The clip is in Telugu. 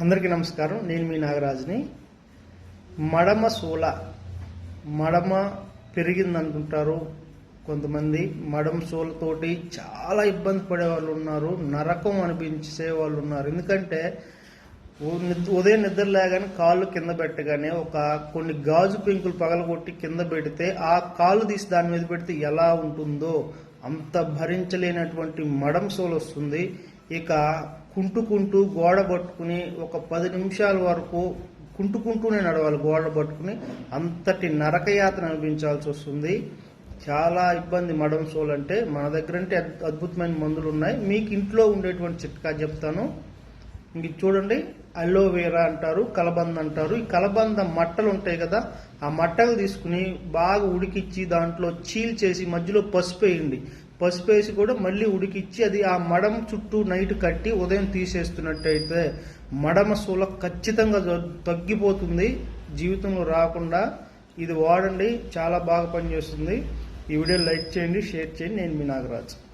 అందరికీ నమస్కారం. నేను మీ నాగరాజుని. మడమ సూల. మడమ పెరిగిందనుకుంటారు కొంతమంది. మడమ సూలతోటి చాలా ఇబ్బంది పడే వాళ్ళు ఉన్నారు. నరకం అనిపించే వాళ్ళు ఉన్నారు. ఎందుకంటే ఉదయం నిద్ర లేగానే కాళ్ళు కింద పెట్టగానే ఒక కొన్ని గాజు పెంకులు పగలగొట్టి కింద పెడితే ఆ కాళ్ళు తీసి దాని మీద పెడితే ఎలా ఉంటుందో అంత భరించలేనటువంటి మడం సోలు వస్తుంది ఇక కుంటుకుంటూ గోడ పట్టుకుని ఒక పది నిమిషాల వరకు కుంటుకుంటూనే నడవాలి గోడ పట్టుకుని. అంతటి నరకయాత్ర అనిపించాల్సి వస్తుంది. చాలా ఇబ్బంది మడం సోల్ అంటే మన దగ్గర అంటే అద్భుతమైన మందులు ఉన్నాయి. మీకు ఇంట్లో ఉండేటువంటి చిట్కా చెప్తాను. ఇంక చూడండి. అలోవేరా అంటారు కలబంద అంటారు. ఈ కలబంద మట్టలు ఉంటాయి కదా ఆ మట్టలు తీసుకుని బాగా ఉడికిచ్చి దాంట్లో చీల్ చేసి మధ్యలో పసుపు వేయండి. పసుపు వేసి కూడా మళ్ళీ ఉడికిచ్చి అది ఆ మడం చుట్టూ నైట్ కట్టి ఉదయం తీసేస్తున్నట్టయితే మడమ సూల ఖచ్చితంగా తగ్గిపోతుంది. జీవితంలో రాకుండా ఇది వాడండి. చాలా బాగా పనిచేస్తుంది. ఈ వీడియో లైక్ చేయండి షేర్ చేయండి. నేను మీ నాగరాజు.